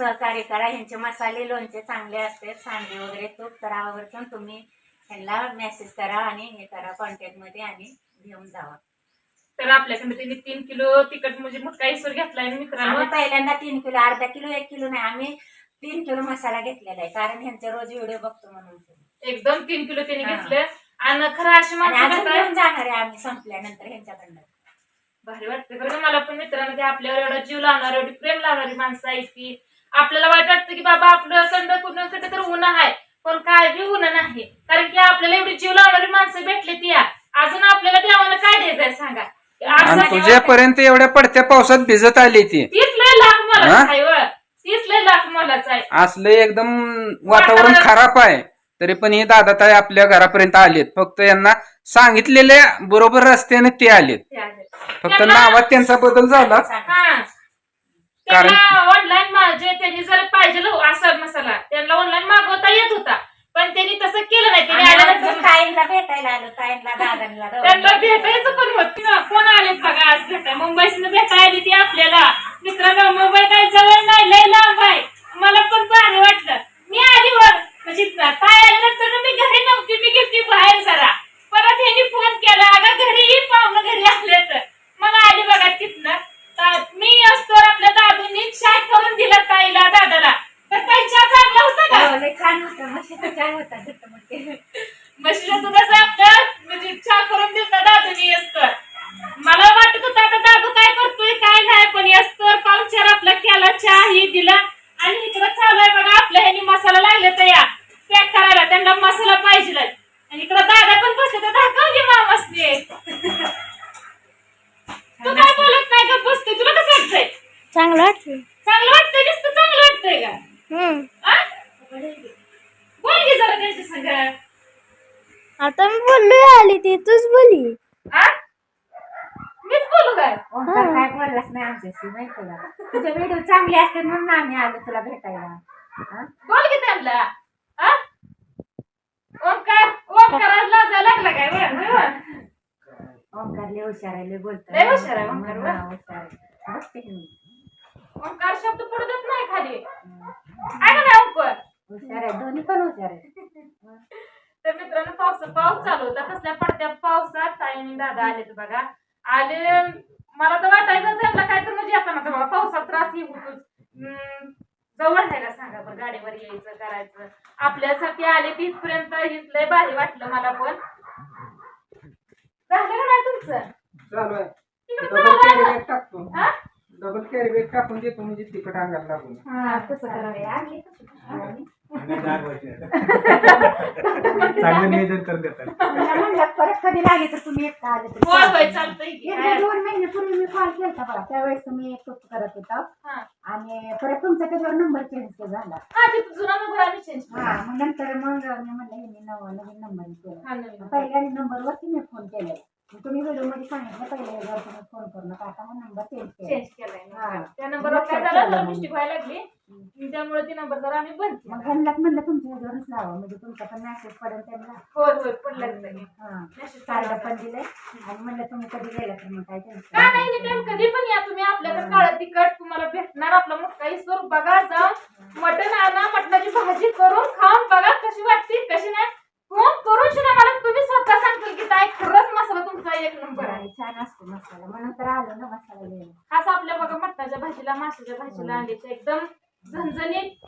सहकार्य करा. ह्यांचे मसाले लोणचे चांगले असते सांडे वगैरे तूप तर आवर्जून तुम्ही ह्यांना मेसेज करा आणि हे करा कॉन्टॅक्टमध्ये आणि घेऊन जावा. तर आपल्याकडे त्यांनी तीन किलो तिखट म्हणजे मोठा इसर घेतलाय मित्रांनो? आम्ही पहिल्यांदा तीन किलो अर्धा किलो एक किलो नाही आम्ही तीन किलो मसाला घेतलेला आहे. कारण ह्यांचे रोज व्हिडिओ बघतो म्हणून. एकदम तीन किलो त्यांनी हा. घेतलं. आणि खरं अशी आणि माणसं अजून जाणार आहे आम्ही संपल्यानंतर ह्यांच्याकडनं. भारी वाटतं बरं का. मला पण मित्रांनो ते आपल्यावर एवढा जीव लावणार एवढी प्रेम लावणारी माणसं आहेत ती आपल्याला वाईट वाटतं की बाबा आपलं कंड कुठं कुठे तर ऊन आहे. पण काय बी ऊन नाही. कारण की आपल्याला एवढी जीव लावणारी माणसं भेटली ती. अजून आपल्याला देवाला काय द्यायचंय सांगा? आणि तुझ्यापर्यंत एवढ्या पडत्या पावसात भिजत आली ती. तीस लय लाख मोलाचं? आहे. तीस लय लाख मोलाचं आहे. असलं एकदम वातावरण खराब आहे. तरी पण हे दादा ताई आपल्या घरापर्यंत आलेत. फक्त यांना सांगितलेल्या बरोबर रस्त्याने ते आलेत. फक्त नावात त्यांचा बदल झाला. कारण- त्यांना ऑनलाईन माझे त्यांनी जर पाहिजे असा मसाला त्यांना ऑनलाईन मागवता येत होता. पण त्यांनी तसं केलं नाही. त्यांनी आल्यानंतर ताईंना भेटायला आलो दादांना त्यांना भेटायचं पण होत ना कोण आलेत बघा आज भेटाय मुंबईतनं भेटायला आली ती आपल्याला. मित्रांनो मुंबई काही जवळ नाही लय लांब आहे. मला पण भारी वाटलं. मी आली वर. म्हणजे काय आल्यानंतर मी घरी नव्हती मी गेली बाहेर जरा परत ह्यांनी फोन केला अगं घरी ये पाहुणं घरी आले तर मग आली बघा तिथनं तर मी असतो आपल्या दादूंनी चहा करून दिला ताईला दादाला तर ताई चहा चांगला होता का हो, लय छान होतं म्हशीचा चहा होता घट्ट मोठे म्हशीच्या दुधाचा आपलं म्हणजे चहा करून दिलता दादूनी असतं मला वाटत होतं आता दादू काय करतोय काय नाही पण असतं पाहुणचार आपला केला चहा ही दिला आणि इकडं चालू आहे बघा आपल्या ह्यानी मसाला लागले तर या पॅक करायला त्यांना मसाला पाहिजे आणि इकडं दादा पण बसले तर दाखव घे मामासने तू काय बोलत नाही का बसते तुला कसं वाटतंय चांगलं वाटतं चांगलं वाटतंय नुसतं चांगलं वाटतंय का? हम्म? बोल घे जरा त्यांच्या संग. आता मी बोललोय आली ती तूच बोली? मीच बोलू काय? ओंकार काय बोललाच नाही आमच्याशी माहिती का? तुझे व्हिडिओ चांगले असते म्हणून आम्ही आलो तुला भेटायला. हा? बोल की त्यांना. आ? ओंकार ओंकार आज लाजायला लागला काय? ओंकार लय हुशार आहे लय बोलतो लय हुशार आहे ओंकार, हुशार आहे. शब्द पडतच नाही खाली. आहे का नाही ओंकार हुशार आहे दोन्ही पण हुशार आहे तर मित्रांनो पाऊस पाऊस चालू होता. कसल्या पडत्या पावसात ताई आणि दादा आले तर बघा. आले मला तर वाटायचं त्यांना काय तर म्हणजे आता बघा पावसात त्रास ही होतोच हम्म, जवळ आहे का सांगा बरं गाडीवर यायचं करायचं. आपल्यासाठी आले तिथपर्यंत हीच लय भारी वाटलं मला पण. झालं का नाही तुमचं? चालू आहे चालू टाकतो? हा? डबल कॅरी बॅग टाकून देतो म्हणजे तिकट अंगाला लागून. हा तसं करावं. आणली. चांगलं नियोजन करून देतात. परत कधी लागले तर तुम्ही एकटा आले तर होय होय चालतंय. चालतंय की. एकदा काय? दोन महिन्यापूर्वी मी कॉल केला बघा त्यावेळेस तुम्ही एक टूप करत होता. हा. आणि परत तुमचा त्याच्यावर नंबर चेंज झाला. हा ते जुना नंबर आम्ही चेंज हा मग नंतर मग मी म्हणलं नवा नवीन नंबर केला. हा नवीन पहिल्या नंबरवरती मी फोन केलाय. मग तुम्ही व्हिडिओमध्ये सांगितलं पहिल्या याच्यावर तुम्ही फोन करू नका आता हा नंबर चेंज केला चेंज केलाय. हा. त्या नंबरवर काय झालं? जरा मिस्टेक व्हायला लागली. त्यामुळे ती नंबर जरा आम्ही बंद केला. मग ह्यांनाच म्हणलं तुमच्या ह्याच्यावरच लावा म्हणजे तुमचा पण मेसेज पडेल त्यांना. होय होय पडलं लगेच. हा. Message card. पण दिलंय. आणि म्हणलं तुम्ही कधी गेला तर मग काय का नाही नाही. anytime कधी पण या तुम्ही. आपल्याकडे काळा तिखट तुम्हाला भेटणार. आपला मोठा इसवर बघा. जाऊन मटण आणा मटणाची भाजी करून खाऊन बघा कशी वाटते कशी नाही फोन करून सुद्धा मला तुम्ही स्वतः सांगतील की ताई खरंच मसाला तुमचा एक नंबर आहे आणि छान असतो मसाला म्हणून तर आलो ना मसाला घ्यायला खास आपल्या बघा मटणाच्या भाजीला माशाच्या भाजीला अंड्याच्या एकदम झणझणीत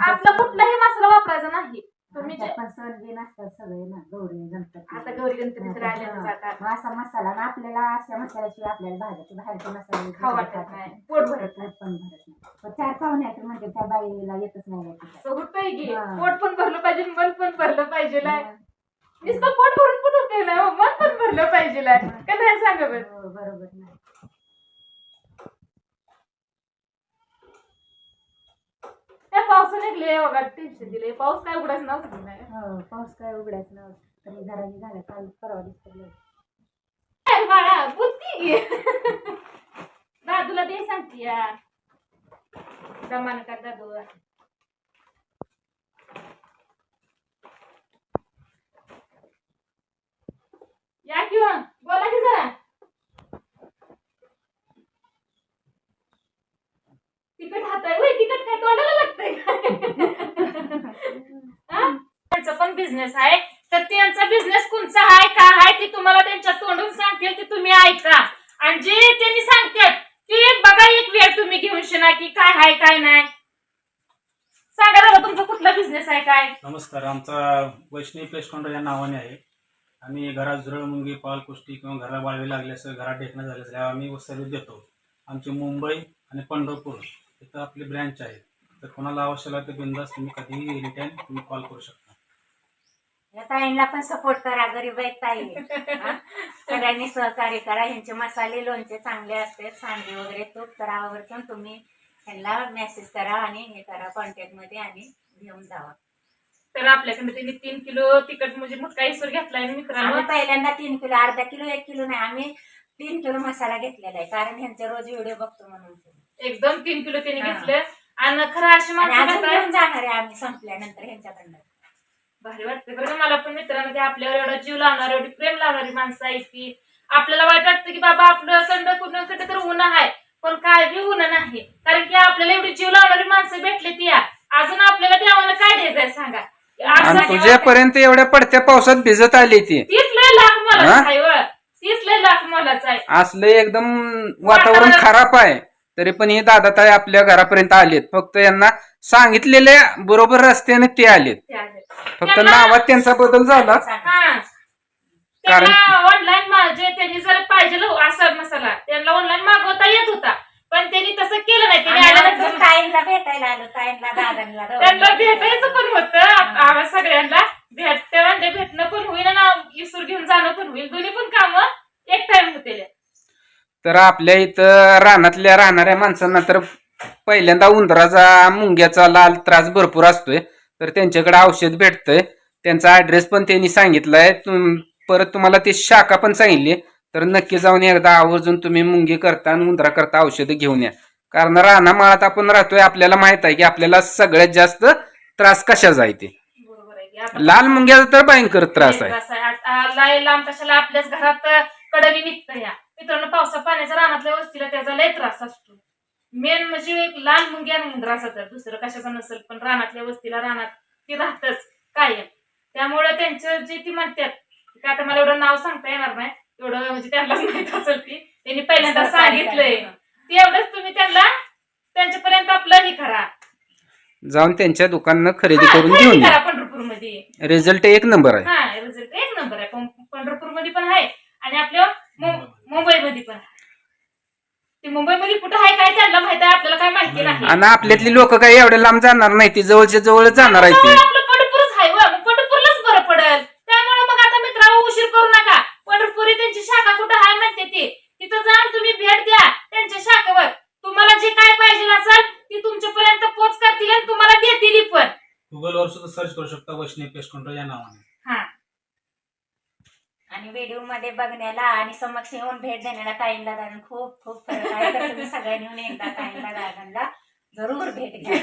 आपला कुठलाही मसाला वापरायचा नाही. तुम्ही जे आमच्यात पण सण बिन असतात सगळे ना गौरी गणपती. आता गौरी गणपती तर आल्यातच आता. मग असा मसाला ना आपल्याला अशा मसाल्याशिवाय आपल्याला भाज्याचे बाहेरचे मसाले खाऊ वाटत नाही. पोट भरत नाही. पण भरत नाही. पण चार पाहुणे आहेत म्हणजे त्या बाईला येतच नाही याची. असं होतंय की हा. पोट पण भरलं पाहिजे मन पण भरलं पाहिजे नुसतं पोट भरून पण होते ना हो, मन पण भरलं पाहिजे का नाही सांगा बरं? हो, बरोबर नाही त्या पावसाने निघले बघा टेन्शन दिले पाऊस काय उघडाच नव्हतं नाही हो पाऊस काय उघडायच नव्हतं तरी घराने झालं काल परवा दिसतं अरे बाळा बुद्धी. घे दादूला दे सांगते या. दमान का दादू या किंवा बोला की जरा तिकट हात आहे होय तिकट काय तोंडाला बिझनेस आहे तर त्यांचा बिझनेस कोणचा आहे का आहे ते तुम्हाला त्यांच्या तोंडून सांगतील ते तुम्ही ऐका. आणि जे त्यांनी सांगतात ते बघा एक वेळ तुम्ही घेऊन शिना की काय आहे काय नाही. सांगा दादा तुमचा कुठला बिझनेस आहे काय? नमस्कार आमचा वैष्णवी प्लेस काउंटर या नावाने आहे. आम्ही घरात झुरळ मुंगी पाल कुष्टी किंवा घराला वाळवी लागले असेल घरात ढेकणं झाले असेल आम्ही सर्व्हिस देतो. आमची मुंबई आणि पंढरपूर इथं आपली ब्रँच आहे तर कोणाला आवश्यक आहे तर बिंदास तुम्ही कधीही एनी टाईम तुम्ही कॉल करू शकता. या ताईंना पण सपोर्ट करा गरीब आहेत ताई? सगळ्यांनी सहकार्य करा. यांचे मसाले लोणचे चांगले असते सांडगे वगैरे तूप तर आवर्जून तुम्ही त्यांना मेसेज करा आणि हे करा कॉन्टॅक्टमध्ये आणि घेऊन जावा. तर आपल्याकडे त्यांनी तीन किलो तिखट म्हणजे मोठा इसर घेतलाय मित्रांनो? पहिल्यांदा तीन किलो अर्धा किलो एक किलो नाही. आम्ही तीन किलो मसाला घेतलेला आहे. कारण ह्यांचे रोज व्हिडिओ बघतो म्हणून. एकदम तीन किलो त्यांनी हा. घेतलं. आणि खरं अशी माणसं जाणार आहे आम्ही संपल्यानंतर ह्यांच्याकडनं. भारी वाटतं बरं का मला पण मित्रांनो ते आपल्यावर एवढा जीव लावणार एवढी प्रेम लावणारी माणसं आहेत ती आपल्याला वाईट वाटतं की बाबा आपलं कंड कुणाकडे तर ऊन आहे पण काय बी ऊन नाही. कारण की आपल्याला एवढी जीव लावणारी माणसं भेटली ती या. अजून आपल्याला देवाला काय द्यायचंय सांगा? आणि तुझ्यापर्यंत एवढ्या पडत्या पावसात भिजत आली ती. तीस लय लाख? मोलाच आहे व. तीस लय लाख मोलाच आहे. असलं एकदम वातावरण खराब आहे. तरी पण हे दादाताई आपल्या घरापर्यंत आलेत. फक्त यांना सांगितलेल्या बरोबर रस्त्याने ते आलेत. फक्त नावात त्यांचा बदल झाला. हा. कारण- ऑनलाईन माझे त्यांनी जर पाहिजे असा मसाला त्यांना ऑनलाईन मागवता येत होता. पण त्यांनी तसं केलं नाही. त्यांनी आम्ही आल्यानंतर अजून ताईंना भेटायला आलो. ताईंना दादांना त्यांना भेटायचं पण होतं. सगळ्यांना भेटते म्हणजे भेटणं पण होईल ना. इसूर घेऊन जाणं पण होईल. दोन्ही पण काम एक टाइम होते तर आपल्या इथं रानातल्या राहणाऱ्या माणसांना तर पहिल्यांदा उंदराचा मुंग्याचा लाल त्रास भरपूर असतोय. तर त्यांच्याकडे औषध भेटतंय. त्यांचा ऍड्रेस पण त्यांनी सांगितलाय. परत तुम्हाला ती शाखा पण सांगितली. तर नक्की जाऊन एकदा आवर्जून तुम्ही मुंगी करता आणि उंदरा करता औषधं घेऊन या. कारण रानामाळात आपण राहतोय आपल्याला माहीत आहे की आपल्याला सगळ्यात जास्त त्रास कशाचा आहे ते? लाल मुंग्याचा तर भयंकर त्रास आहे. लांब कशाला आपल्याच घरात कडली निघतं या. मित्रांनो पावसा पाण्याच्या रानातल्या वस्तीला त्याचा लय त्रास असतो. मेन म्हणजे एक लाल मुंग्या मुंद्राचा तर दुसरं कशाचा नसेल पण रानातल्या वस्तीला रानात ती राहतच कायम. त्यामुळे त्यांचं जे ती म्हणतात की आता मला एवढं नाव सांगता येणार नाही एवढं म्हणजे त्यांनाच माहीत असेल ती त्यांनी पहिल्यांदा सांगितलंय ते एवढंच तुम्ही त्यांना त्यांच्यापर्यंत आपलं हे करा. जाऊन त्यांच्या दुकानानं खरेदी हा, करून घेऊन करा या पंढरपूरमध्ये. रिझल्ट एक नंबर आहे. हा रिझल्ट एक नंबर आहे. पंढरपूरमध्ये पण आहे. आणि आपल्या ते मुंबईमध्ये कुठं आहे काय त्यांना माहीत आहे आपल्याला काय माहिती नाही. आणि आपल्यातली लोक काही एवढ्या लांब जाणार नाही ती जवळच्या जवळ जाणार आहे ती. आपलं पंढरपूरच आहे मग पंढरपूरलाच बरं पडेल. त्यामुळे मग आता मित्रांनो उशीर करू नका. पंढरपुरी त्यांची शाखा कुठं आहे म्हणते ते. तिथं जाऊन तुम्ही भेट द्या त्यांच्या शाखेवर. तुम्हाला जे काय पाहिजे असेल ती तुमच्यापर्यंत पोच करतील आणि तुम्हाला देतील पण. गुगलवर सुद्धा सर्च करू शकता वैष्णवी प्लेस काउंटर या नावाने. आणि व्हिडिओमध्ये बघण्याला आणि समक्ष येऊन भेट देण्याला ताईंला दादा खूप खूप फरक आहे. तर तुम्ही सगळ्यांनी येऊन एकदा ताईंला दादांना जरूर भेट घ्या.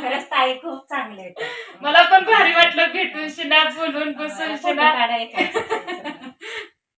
खरंच ताई खूप चांगले आहेत. मला पण भारी वाटलं भेटून शिना बोलून बसून फोटो शिना. काढायचे